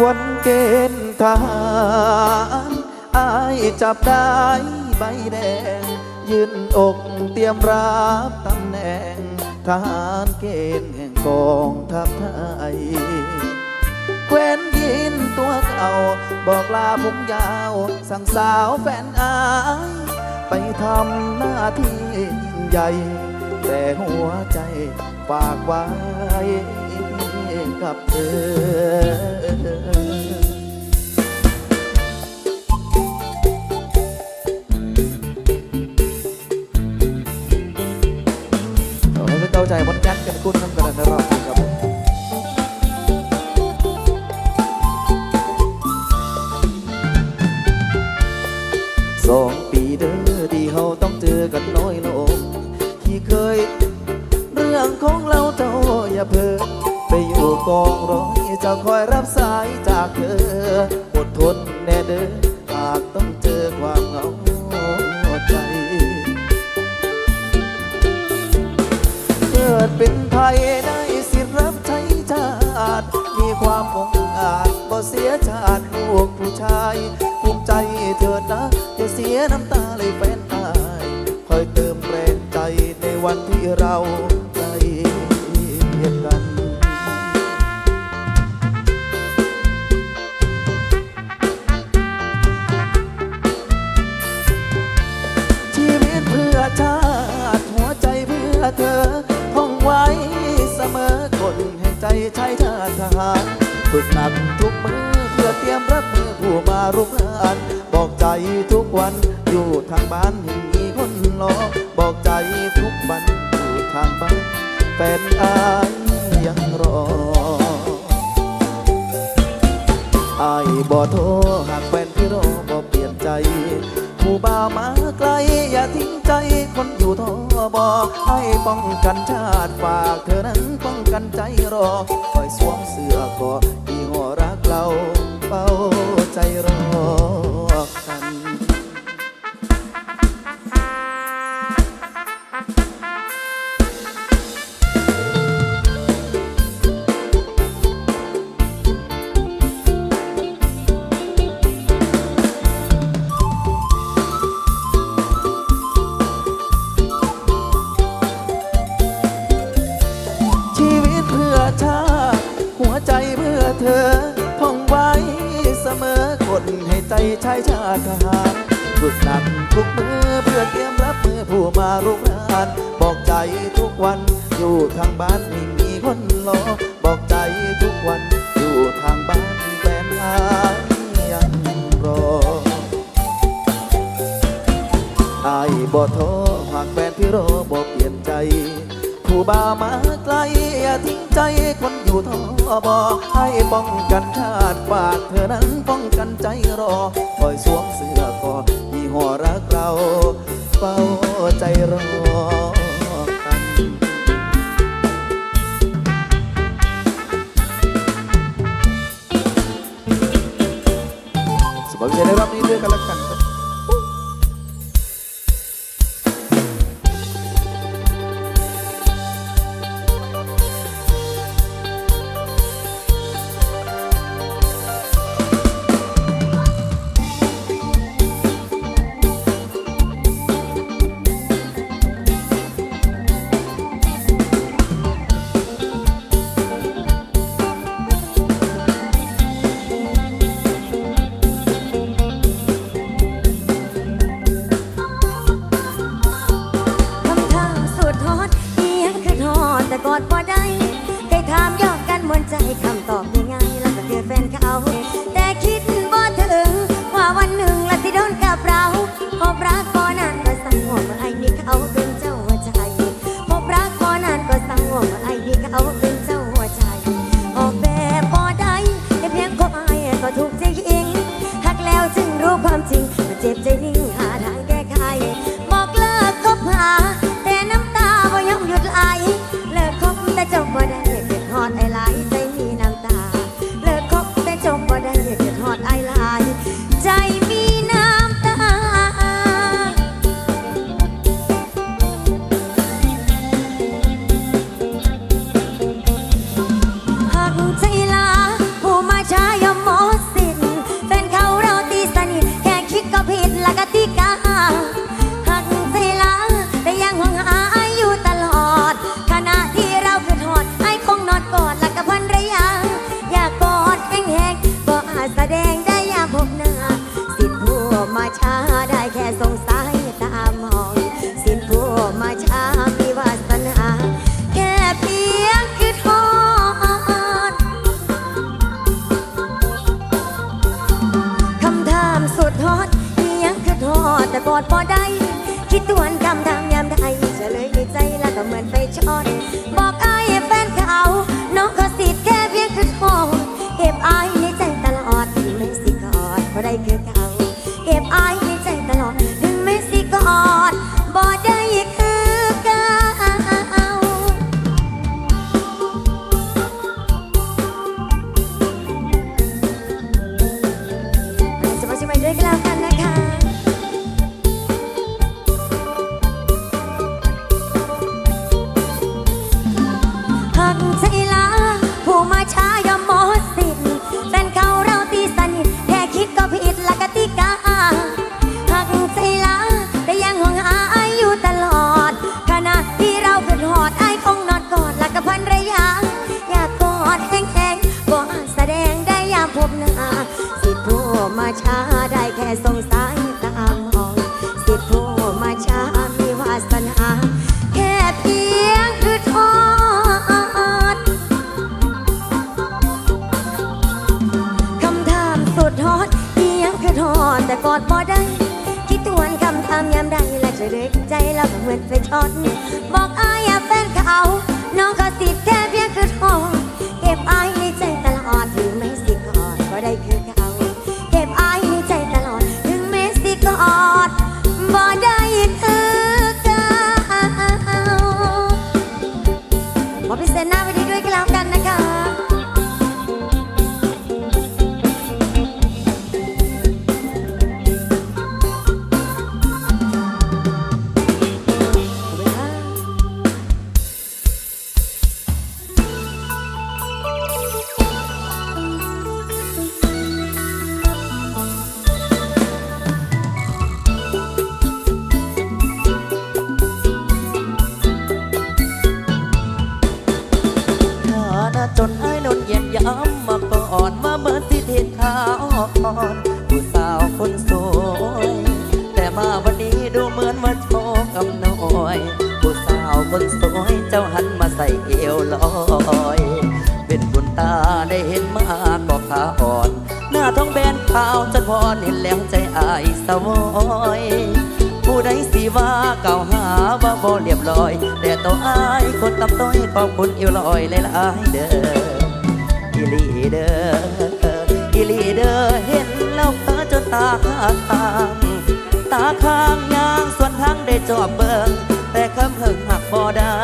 วันเกณฑ์ทหารอายจับได้ใบแดง ยืนอกเตรียมรับตำแหน่ง ทหารเกณฑ์แห่งกองทัพไทยแคว้นดินตัวเก่า บอกลาผมยาว สั่งสาวแฟนอาย ไปทำหน้าที่ใหญ่ แต่หัวใจฝากไว้ กับเธอขอให้เป็นเก้าใจมดยัดกันกุ้นน้ำกันนะรอบครับสองปีเด้อที่เฮาต้องเจอกันน้อยลงที่เคย เรื่องของเราเจ้าอย่าเพ้อไปอยู่ กองร้อยจะคอยรับสายจากเธออดทนแน่เด้อหากต้องเจอความเหงาใจเกิดเป็นไทยได้สิรับใช้ชาติมีความองอาจบ่เสียชาติลูกผู้ชายภูมิใจเถิดนะอย่าเสียน้ำตาเลยแฟนตายคอยเติมแรงใจในวันที่เรา ไว้เสมอคนแห่งใจชายชาติทหารฝึกหนักทุกมือเพื่อเตรียมรับมือผู้มารุกรานบอกใจทุกวันอยู่ทางบ้านยังมีคนรอบอกใจทุกวันอยู่ทางบ้านแฟนอายยังรออายบ่โทรหากแฟนพี่รอบ่เปลี่ยนใจ บ่าวมาไกล อย่าทิ้งใจคนอยู่ทอบอให้ป้องกันชาติฝากเธอนั้นป้องกันใจรอคอยสวมเสื้อกอ ให้ใจชายชาติทหารฝึกหนักทุกมือเพื่อเตรียมรับมือผู้มารุกรานบอกใจทุกวันอยู่ทางบ้านไม่มีคนรอบอกใจทุกวันอยู่ทางบ้านแฟนอายยังรออายบ่ท้อหากแฟนพี่รอบ่เปลี่ยนใจผู้บ่ามาไกลอย่าทิ้งใจคน อยู่ทอบอให้ป้องกันชาติฝากเธอนั้นป้องกันใจรอคอยสวมเสื้อคอยี่ห้อรักเราเฝ้าใจรอกันสบายใจในรอบนี้ด้วยกันแล้วกัน ใจนิ่ อดพอได้คิดตวนคำถามยามใดเฉลยในใจแล้วก็เหมือนไปชอด ช้าได้แค่สงสายตามมอง สิทธิ์ผู้มาช้ามีวาสนาแค่เพียงคือทอดคำถามสุดฮอตเพียงคือทอดแต่กอดพอได้ คิดทวนคำถามยามใดและจะเล็กใจแล้วเหมือนไปช็อตบอกอายอย่าแฟนเขาน้องก็สิแค่เพียงคือทอดเก็บอายในใจตลอดถึงไม่สิกอดก็ได้คือ จนไอ้ยนนเยียดย้ำมาก่อนมาเมื่อสิเทศขาวอ่อนผู้สาวคนสวย แต่มาวันนี้ดูเหมือนว่าโชคอำนวยผู้สาวคนสวยเจ้าหันมาใส่เอวลอย เป็นบุญตาได้เห็นมาก็ขาอ่อน หน้าท้องแบนขาวจนพรเห็นแล้วใจอายสวอยผู้ใดสิว่าเก่าหา บ่เรียบร้อย แต่ตัวอายคนตำต้อยขอบคุณอิวลอยหลายๆเด้ออีลีเด้ออีลีเด้อเห็นแล้วเธอจนตาค้างตาข้างยางส่วนทางได้จอบเบิ่งแต่คำเพิ่งหักบ่ได้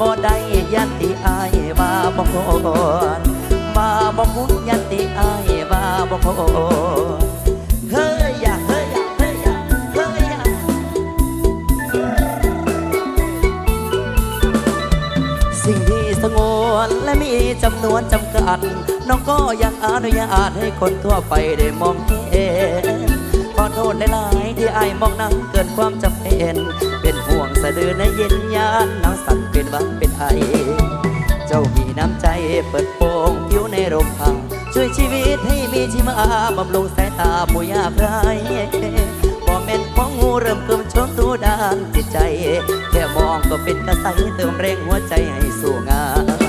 บ่ได้ยันติอายว่าบ่คนมาบ่คุ้นยันติอายว่าบ่คน วนและมีจำนวนจำกัด น้องก็ยังอนุญาตให้คนทั่วไปได้มองเห็นขอโทษหลายๆที่ไอ้มองนั้นเกินความจำเป็น เป็นห่วงสะดือในเย็นยานหนาวสั่นเป็นวัดเป็นไอ เจ้ามีน้ำใจเปิดโปงผิวในร่มผ้าช่วยชีวิตให้มีชีมาบำรุงสายตาผู้ยากไร้บ่แม่นของงูเริ่มเกิมชนตูดานจิตใจ แค่มองก็เป็นกระใสเติมแรงหัวใจให้สู้งาน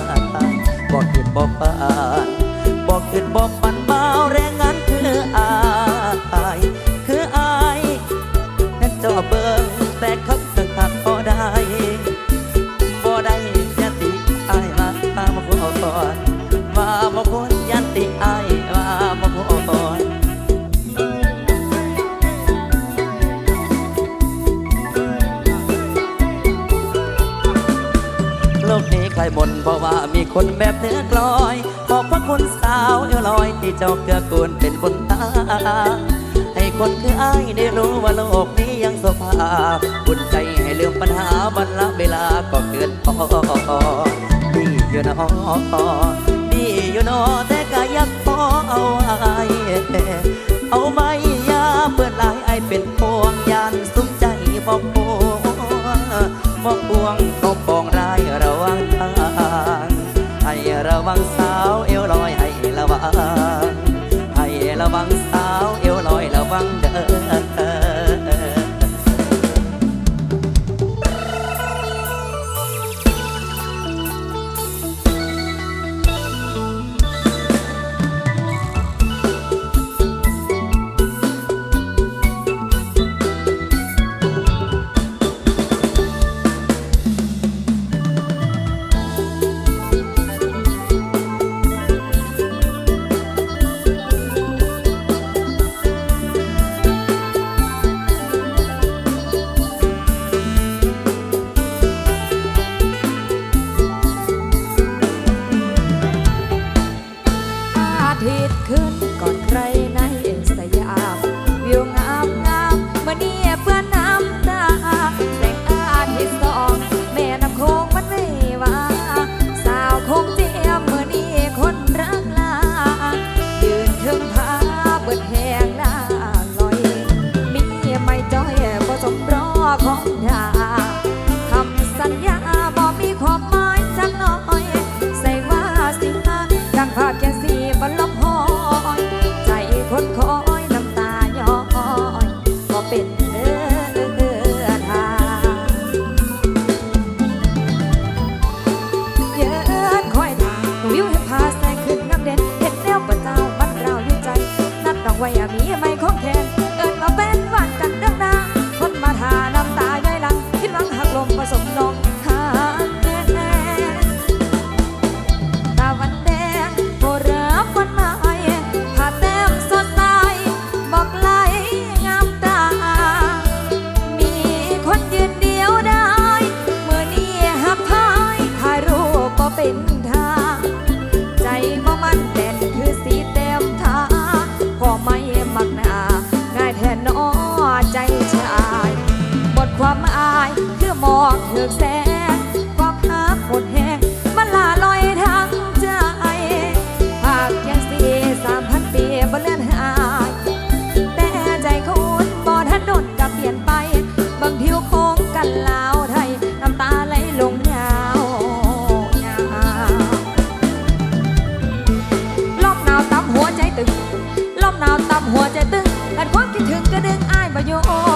บอกคิดบอกปานบอกเกิดบอกปัน เพราะว่ามีคนแบบเนื้อกลอยขอบพระคุณสาวเอวลอยที่เจ้าเกื้อกูลเป็นบุญตา ให้คนคืออ้ายได้รู้ว่าโลกนี้ยังโซฟาบุญใจให้ลืมปัญหาบันละเวลาก็เกินพอดีอยู่นอดีอยู่นอแต่ก็ยักพอเอาไว้เอาไม่ยาเปิดลายไอเป็นพวงยานสุขใจบอก ใขคำสัญญาบอกมีความหมายจังน้อย ใส่วาสนั้ดังภาพแค่สีบนลบอยใจคนคอยน้ำตาย้อยก็เป็นเนื้อทางเยินคอยทาวิวให้พาแสงขึ้นงามเด่นเห็นแนวประเจ้าบ้าเราดูใจ นัดดอกไว้มีไม่ของแคนเอินมาเป็นวันกัน mas não. Oh.